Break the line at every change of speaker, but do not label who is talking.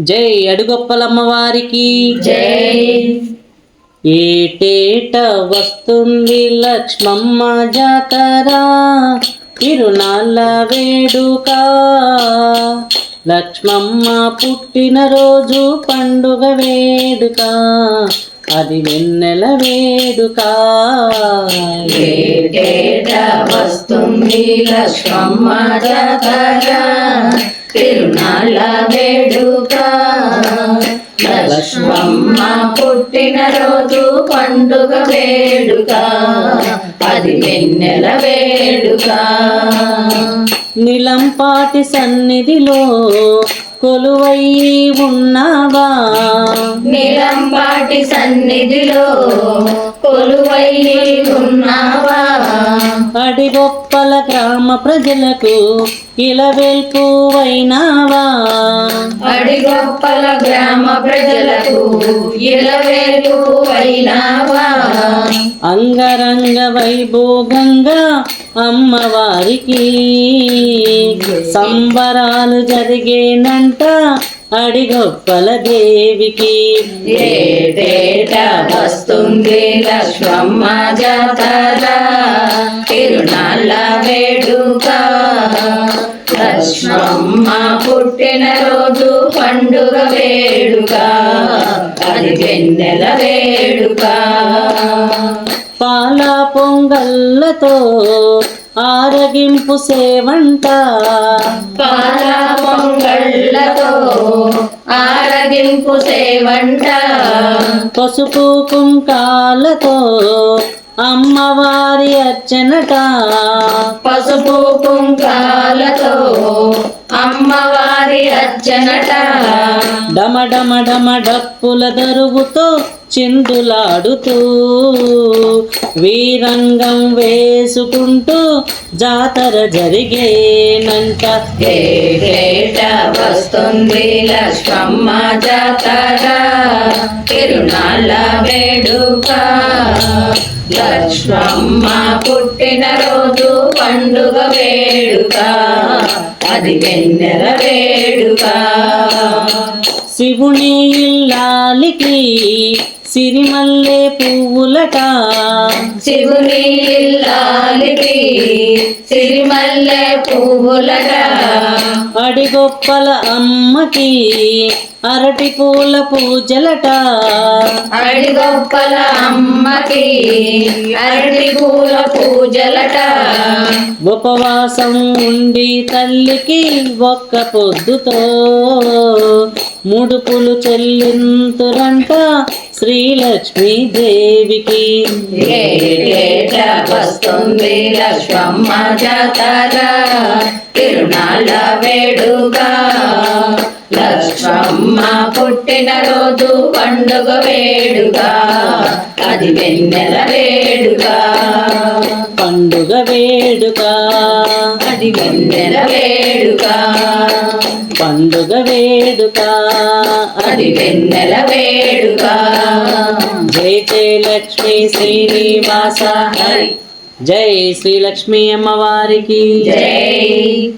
జై అడుగొప్పలమ్మవారికి.
జై.
ఏటేట వస్తుంది లక్ష్మమ్మ జాతర? తిరునాళ్ళ వేడుక. లక్ష్మమ్మ పుట్టినరోజు పండుగ వేడుక. అది వెన్నెల వేడుక.
ఏటేట వస్తుంది లక్ష్మమ్మ జాతర? తిరునాళ్ళ వేడుక. లక్ష్మమ్మ పుట్టిన రోజు పండుగ వేడుక. అది వెన్నెల వేడుక.
నిలంపాటి సన్నిధిలో కొలువయ్యి ఉన్నావా?
నీలంపాటి సన్నిధిలో కొలువై ఉన్నావా?
అడిగొప్పల గ్రామ ప్రజలకు ఇలవెల్పువైనావా?
అడిగొప్పల గ్రామ ప్రజలకు
అంగరంగ వైభోగంగా అమ్మవారికి సంబరాలు జరిగేనంట అడిగొప్పల దేవికి.
వస్తుంది లక్ష్మమ్మ జాతర? తిరునాళ్ళ వేడుక లక్ష్మమ్మ పండుగ వేడుక. అది వెన్నెల వేడుక.
పాల పొంగల్లతో ఆరగింపు సేవంట.
పాల పొంగళ్ళతో ఆరగింపు సేవంట.
పసుపు కుంకాలతో అమ్మవారి అర్చనట.
పసుపు కుంకాలతో అమ్మవారి అర్చనట.
డమ డమ డమ డప్పుల దరువుతో చిందులాడుతూ వీరంగం వేసుకుంటూ జాతర జరిగేనంట.
ఏటేట వస్తుంది లక్ష్మమ్మ జాతర. తిరునాళ్ళ వేడుక. లక్ష్మమ్మ పుట్టిన రోజు పండుగ వేడుక. అది వెన్నెల వేడుక.
శివుని ఇల్లాలికి సిరిమల్లె పువ్వులట.
శివుని ఇల్లాలికి సిరిమల్లె పువ్వులట.
అడిగొప్పల అమ్మకి అరటి పూల పూజలట.
అడిగొప్పల అమ్మకి అరటి పూల పూజలట.
ఉపవాసం ఉండి తల్లికి ఒక్క పొద్దుతో ముడుపులు చెల్లింతురంట శ్రీలక్ష్మీ దేవికి.
ఏటేట వస్తుంది లక్ష్మమ్మ జాతర? తిరునాళ్ళ వేడుక. లక్ష్మమ్మ పుట్టిన రోజు పండుగ వేడుక. అది వెన్నెల వేడుక.
పండుగ వేడుక.
అది వెన్నెల వేడుక.
పండుగ వేడుక.
అది వెన్నెల వేడుక.
జై జై లక్ష్మీ శ్రీనివాస హరి. జై శ్రీ లక్ష్మీ అమ్మవారికి.
జై